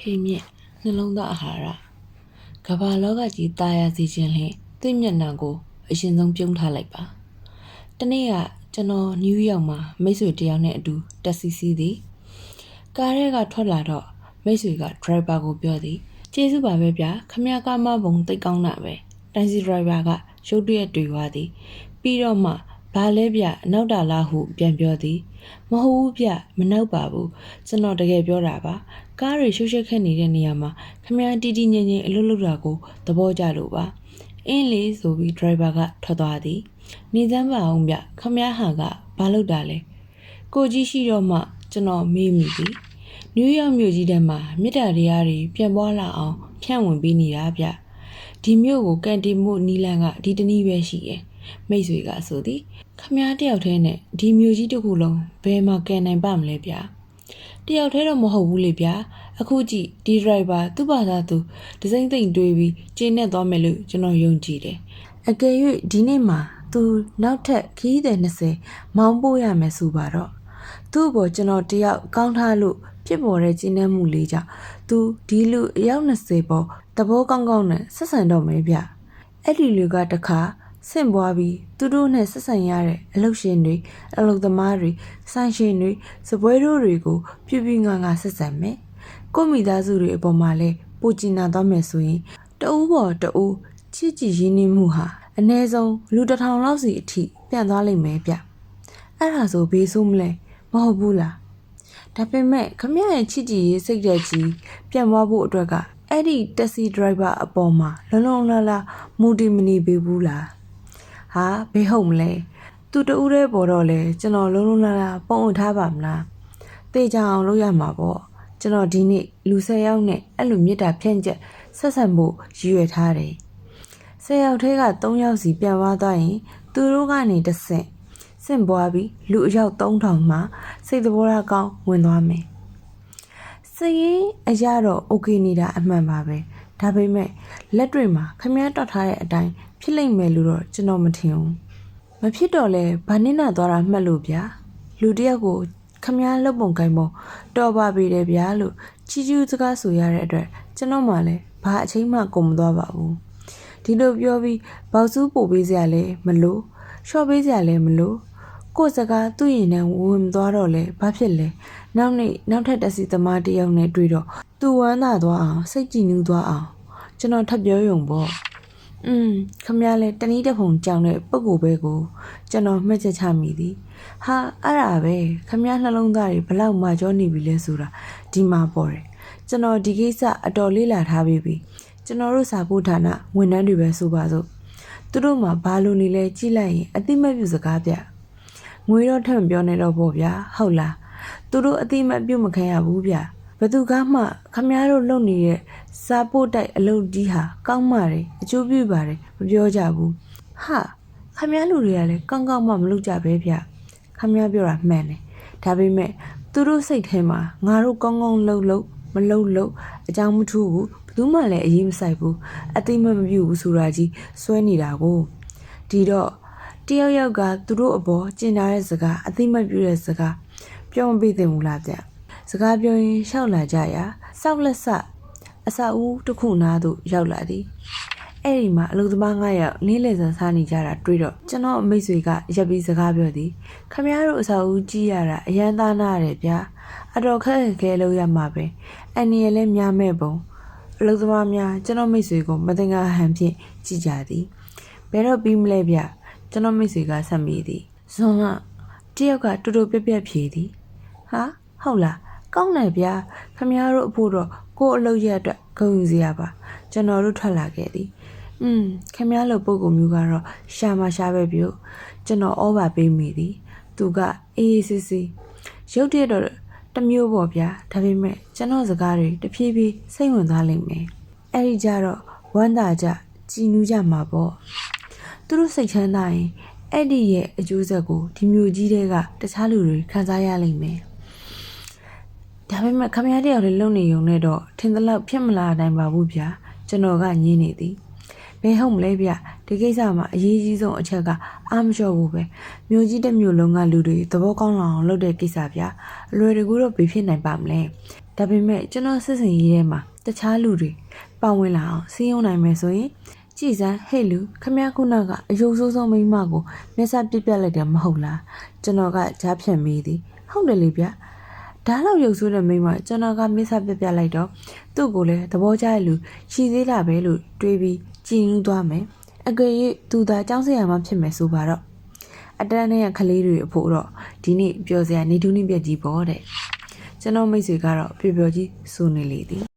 ဖေးမြင့်နှလုံးသားအာဟာရကမ္ဘာလောကကြီးတာယာစီခြင်းလင်းသိမျက်နှာကိုအရင်ဆုံးပြုံးထားလိုက်ပါတနေ့ကကျွန်တော်နယူးယောက်မှာမိတ်ဆွေတယောက်နဲ့အတူတက်စီစီးသည်ကားထဲကထွက်လာတော့မိတ်ဆွေကဒရိုက်ဘာကိုပြောသည်ကျေးဇူးပါပဲဗျာခမရကမဘုံတိတ်ကောင်းတာပဲတိုင်စီဒရိုက်ဘာကရုတ်တရက်တွေ့သွားသည် ပြီးတော့မှဘာလဲဗျအနောက်တာလားဟုပြန်ပြောသည် မဟုတ်ဘူးဗျမနှောက်ပါဘူးကျွန်တော်တကယ်ပြောတာပါ ကားတွေရှုပ်ရှက်ခက်နေတဲ့နေရာမှာခမရတီတီငင်ငင်အလုပ်လုပ်တာကိုသဘောကျလို့ပါအင်းလေးဆိုပြီးဒရိုက်ဘာကထွက်သွားသည်နေစမ်းပါအောင်ဗျခမရဟာကဘာလုပ်တာလဲကိုကြီးရှိတော့မှကျွန်တော်မေးမိပြီနယူးယောက်မြို့ကြီးထဲမှာမြစ်တာတရားတွေပြန်ပွားလာအောင်ဖြန့်ဝင်ပေးနေတာဗျဒီမြို့ကိုကန်တီမို့နီလန်ကဒီတနည်းပဲရှိရဲ့မိတ်ဆွေကဆိုသည်ခမည်းတယောက်တည်းနဲ့ဒီမြို့ကြီးတစ်ခုလုံးဘယ်မှာကန်နိုင်ပါမလဲဗျတ ယောက်တည်းတော့မဟုတ်ဘူးလေဗျအခုကြည့်ဒီဒရိုက်ဘာသူ့ဘာသာသူဒစိမ့်သိမ့်တွေးပြီးကျင်းနဲ့သွားမယ်လို့ကျွန်တော်ယုံကြည်တယ်အကယ်၍ဒီနေ့မှာသူနောက်ထပ်ခီးတဲ့20မောင်းပို့ရမယ်ဆိုပါတော့သူ့ဘောကျွန်တော်တယောက်ကောင်းထားလို့ဖြစ်ပေါ်တဲ့ကျင်းနှဲမှုလေးကြောင့်သူဒီလူအယောက်20ပေါ်သဘောကောင်းကောင်းနဲ့ဆက်ဆံတော့မယ်ဗျအဲ့ဒီလူကတခါ ဆင့်ပွားပြီးသူတို့နဲ့ဆက်ဆံရတဲ့အလုပ်ရှင်တွေအလုပ်သမားတွေဆိုင်ရှင်တွေစပွဲတို့တွေကိုပြပြငါငါဆက်ဆံမယ်ကိုမိသားစုတွေအပေါ်မှာလဲပိုကျင်နာသွားမယ်ဆိုရင်တအူးပေါ်တအူးချစ်ကြည်ရင်းနှီးမှုဟာအ ਨੇ ဆုံးလူတစ်ထောင်လောက်စီအထိပြန့်သွားလိမ့်မယ်ဗျအဲ့ဒါဆိုဘေးဆိုးမလဲမဟုတ်ဘူးလားဒါပေမဲ့ခမရရဲ့ချစ်ကြည်ရေးစိတ်သက်ကြီးပြန့်သွားဖို့အတွက်ကအဲ့ဒီတက်ဆီဒရိုက်ဘာအပေါ်မှာလုံလုံလလမူတီမနီပေးဘူးလား ဟာဘေးဟုတ်မလဲသူတူးတဲ့ပေါ်တော့လေကျွန်တော်လုံလုံလလပုံအပ်ထားပါမလားတေချာအောင်လုပ်ရမှာပေါ့ကျွန်တော်ဒီနေ့လူ၁၀ယောက်နဲ့အဲ့လိုမြစ်တာဖြန့်ချက်ဆက်ဆံဖို့ရည်ရွယ်ထားတယ်၁၀ယောက်ထဲက၃ယောက်စီပြန်သွားသွားရင် သူတို့ကနေတစ်ဆင့်စင့်ပွားပြီးလူအယောက်3000မှစိတ်သဘောထားကောင်းဝင်သွားမယ်စရင်အရတော့ okay နေတာအမှန်ပါပဲဒါပေမဲ့လက်တွေမှာခမည်းတော်ထားတဲ့အတိုင်း ဖြစ်လိမ့်မယ်လို့တော့ကျွန်တော်မထင်ဘူးမဖြစ်တော့လဲဘာနစ်နာသွားတာမှတ်လို့ဗျာလူတစ်ယောက်ကိုခမည်းလုပ်ပုံကိုင်းပုံတော်ပါပေတယ်ဗျာလို့ချီချူးစကားဆိုရတဲ့အတွက်ကျွန်တော်မှလည်းဘာအချိန်မှကုန်မသွားပါဘူးဒီလိုပြောပြီးဘောက်စုပို့ပေးစရာလည်းမလို့ရှော့ပေးစရာလည်းမလို့ကိုယ်စကားသူ့ရင်နဲ့ဝင်မသွားတော့လဲဘာဖြစ်လဲနောက်နေ့နောက်ထပ်တက်စီသမားတစ်ယောက်နဲ့တွေ့တော့သူဝမ်းသာသွားအောင်စိတ်ကြည်နူးသွားအောင်ကျွန်တော်ထပ်ပြောရုံပေါ့ อืมခမရလဲတနည်းတစ်ဖုံကြောင်တဲ့ပုံကိုပဲကိုကျွန်တော်မှတ်ချက်ချမိသည်ဟာအဲ့ဒါပဲခမရနှလုံးသားတွေဘလောက်မှကြောနေပြီလဲဆိုတာဒီမှာပေါ်တယ်ကျွန်တော်ဒီကိစ္စအတော်လေးလာထားပြီးပြီကျွန်တော်တို့စာဖို့ဌာနဝန်ထမ်းတွေပဲဆိုပါစို့သူတို့မှဘာလို့နေလဲကြည့်လိုက်ရင်အတိမတ်ပြုစကားပြငွေတော့ထပ်မပြောနဲ့တော့ပေါ့ဗျာဟုတ်လားသူတို့အတိမတ်ပြုမခံရဘူးဗျဘသူကမှခမည်းတော်လုပ်နေတဲ့ စာပို့တိုက်အလုပ်ကြီးဟာကောင်းပါတယ်အကျိုးပြုပါတယ်မပြောကြဘူးဟာခမည်းလူတွေကလည်းကောင်းကောင်းမှမလုပ်ကြပဲဗျခမည်းပြောတာမှန်တယ်ဒါပေမဲ့သူတို့စိတ်ထဲမှာငါတို့ကောင်းကောင်းလှုပ်လှုပ်မလှုပ်လှုပ်အကြောင်းမထူးဘူးဘယ်သူမှလည်းအရေးမဆိုင်ဘူးအတိမတ်မပြုဘူးဆိုတာကြီးစွဲနေတာကိုဒီတော့တယောက်ယောက်ကသူတို့အပေါ်ကျင်နာတဲ့စကားအတိမတ်ပြုတဲ့စကားပြောမပေးသင့်ဘူးလားဗျစကားပြောရင်ရှောက်လာကြရာစောက်လက်ဆ အစာဦးတစ်ခုနားသို့ရောက်လာသည်အဲ့ဒီမှာအလုသမား9ယောက်နင်းလေဆန်စားနေကြတာတွေ့တော့ကျွန်တော်မိတ်ဆွေကရပ်ပြီးစကားပြောသည်ခမရတို့အစာဦးကြီးရတာအရန်သားနာတယ်ဗျာအတော်ခက်ခဲလို့ရမှာပဲအန်နီရလည်းများမဲ့ပုံအလုသမားများကျွန်တော်မိတ်ဆွေကိုမတင်ကားဟန်ဖြင့်ကြည်ကြသည်ဘယ်တော့ပြီးမလဲဗျကျွန်တော်မိတ်ဆွေကဆက်မိသည်ဇွန်ကတယောက်ကတူတူပြက်ပြက်ဖြေသည်ဟာဟုတ်လားကောင်းတယ်ဗျာခမရတို့အဖို့တော့ ကို့အလုပ်ရက်အတွက်ဂုဏ်ယူစရာပါကျွန်တော်တို့ထွက်လာခဲ့သည်อืมခမရလို့ပုံကူမျိုးကတော့ရှာမရှာပဲပြုတ်ကျွန်တော်ဩဘာပေးမိသည်သူကအေးအေးဆေးဆေးရုတ်တရက်တော့တမျိုးပေါ့ဗျာဒါပေမဲ့ကျွန်တော်စကားတွေတဖြည်းဖြည်းစိတ်ဝင်သွားလိမ့်မယ်အဲ့ဒီကြတော့ဝမ်းသာကြကြည်နူးကြမှာပေါ့သူတို့စိတ်ချမ်းသာရင်အဲ့ဒီရဲ့အကျိုးဆက်ကိုဒီမျိုးကြီးတွေကတခြားလူတွေခံစားရလိမ့်မယ် ဒါပေမဲ့ခမရတယောက်လေးလုံနေုံနဲ့တော့ထင်သလောက်ဖြစ်မလာနိုင်ပါဘူးဗျာကျွန်တော်ကညင်းနေသည်ဘယ်ဟုတ်မလဲဗျဒီကိစ္စမှာအရေးကြီးဆုံးအချက်ကအာမလျှော့ဘူးပဲမြို့ကြီးတစ်မြို့လုံးကလူတွေသဘောကောင်းလာအောင်လုပ်တဲ့ကိစ္စဗျာအလွယ်တကူတော့ဘေးဖြစ်နိုင်ပါမလဲဒါပေမဲ့ကျွန်တော်စစ်စင်ရေးထဲမှာတခြားလူတွေပါဝင်လာအောင်စီးရုံနိုင်မယ်ဆိုရင်ကြည်စမ်းဟဲ့လူခမရခုနကအယုံဆိုးဆုံးမိန်းမကိုမျက်စပြစ်ပြက်လိုက်တယ်မဟုတ်လားကျွန်တော်ကကြားဖြတ်မိသည်ဟုတ်တယ်လေဗျ ဒါလောက်ရုပ်ဆိုးတဲ့မိန်းမကျွန်တော်ကမျက်စပြက်ပြက်လိုက်တော့သူ့ကိုလည်းသဘောကျတဲ့လူရှိသေးတာပဲလို့တွေးပြီးကြည်နူးသွားမယ်အကြွေ၍သူသာចောင်းစရာမှဖြစ်မယ်ဆိုပါတော့အတန်းနဲ့ကလေးတွေအဖို့တော့ဒီနေ့ပြောစရာနေထူးနေပြက်ကြီးပေါ့တဲ့ကျွန်တော်မိတ်ဆွေကတော့ပျော်ပျော်ကြီးစူနေလေသည်